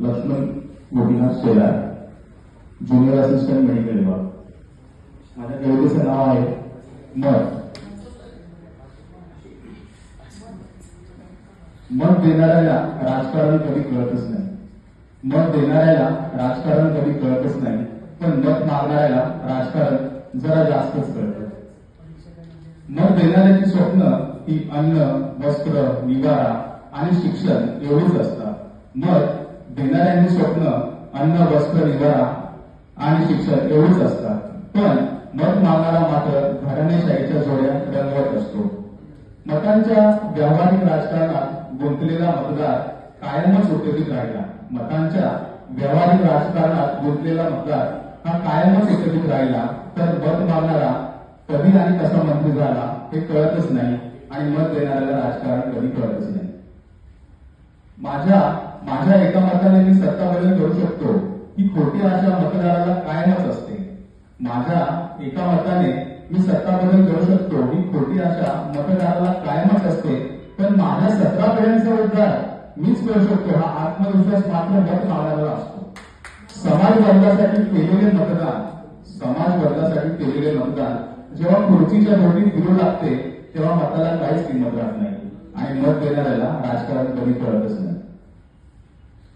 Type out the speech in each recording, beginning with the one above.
Laxman Gopinath Shelar junior assistant medical विभाग. माझ्या कवितेचं नाव आहे मत. मत देणाऱ्याला राजकारण कधी कळतच नाही. मत देणाऱ्याला राजकारण कधी कळतच नाही. पण मत मागणाऱ्याला राजकारण जरा जास्तच कळत. मत देणाऱ्याची स्वप्न ही अन्न वस्त्र निवारा आणि शिक्षण एवढीच असतात. मत देणाऱ्यांनी स्वप्न अन्न वस्त्र निवारा आणि शिक्षण एवढीच असतात. पण मत मागणारा मात्र घराणेशाहीच्या जोड्या रंगवत असतो. मतांच्या व्यावहारिक राजकारणात गुंतलेला मतदार कायमच उपयोगी राहिला. मतांच्या व्यावहारिक राजकारणात गुंतलेला मतदार हा कायमच उपयोगी राहिला. तर मत मागणारा कधी आणि कसा मंत्री झाला हे कळतच नाही आणि मत देणाऱ्याला राजकारण कधी कळतच नाही. माझ्या माझ्या एका मताने मी सत्ता बदल करू शकतो. ही खोटी आशा मतदाराला कायमच असते. माझ्या एका मताने मी सत्ता बदल करू शकतो. ही खोटी आशा मतदाराला कायमच असते. पण माझ्या सतरा पिढ्यांचा उद्धार मीच करू शकतो. हा आत्मविश्वास मात्र मत मागणारा असतो. समाज वर्गासाठी केलेले मतदान समाज वर्गासाठी केलेले मतदान जेव्हा खुर्चीच्या नोटीत फिरू लागते तेव्हा मताला काहीच किंमत राहत नाही. आणि मत देणाऱ्याला राजकारण कधी कळतच नाही.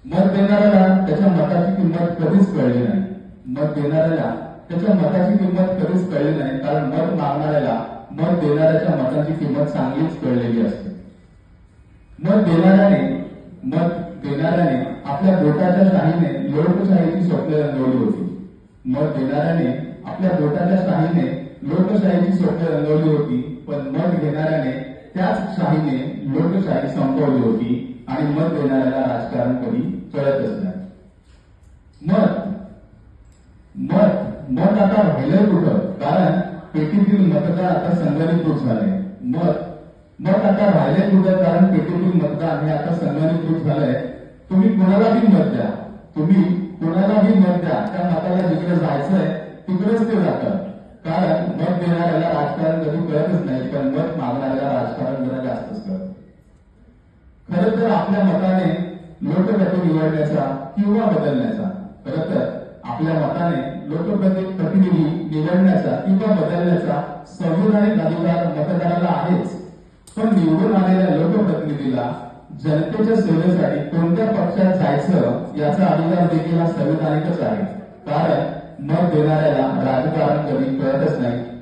मत देणाऱ्याला त्याच्या मताची किंमत कधीच कळली नाही. मत देणाऱ्याला त्याच्या मताची किंमत कधीच कळली नाही कारण मत मागणाऱ्याला मत देणाऱ्याच्या मताची किंमत चांगलीच कळलेली असते. मत देणाऱ्याने मत देणाऱ्याने आपल्या बोटाच्या शाहीने लोकशाहीची स्वप्न रंगवली होती. मत देणाऱ्याने आपल्या बोटाच्या शाहीने लोकशाहीची स्वप्न रंगवली होती पण मत घेणाऱ्याने त्याच शाहीने लोकशाही संपवली होती. आणि मत देणाऱ्याला राजकारण कधी कळतच नाही. मत. मत. मत आता व्हायलंय कुठं? कारण पेटीतील मतदार आता संगणीकृत झालंय मत. मत आता राहिलंय कुठं? कारण पेटीतील मतदान हे आता संगणीकृत झालंय. तुम्ही कोणालाही मत द्या. तुम्ही कोणालाही मत द्या. त्या मताला जिकडे जायचंय तिकडेच ते जातं कारण मत देणाऱ्याला राजकारण कधी कळतच नाही. पण मत मागणाऱ्याला राजकारण जरा जास्तच कळतं खरं तर आपल्या मताने लोकप्रती निवडण्याचा किंवा बदलण्याचा खरं तर आपल्या मताने लोकप्रति प्रतिनिधी निवडण्याचा किंवा बदलण्याचा संविधानिक अधिकार मतदाराला आहेच. पण निवडून आलेल्या लोकप्रतिनिधीला जनतेच्या सेवेसाठी कोणत्या पक्षात जायचं याचा अधिकार देखील हा संविधानिकच आहे. कारण मत देणाऱ्याला राजकारण कमी कळतच नाही.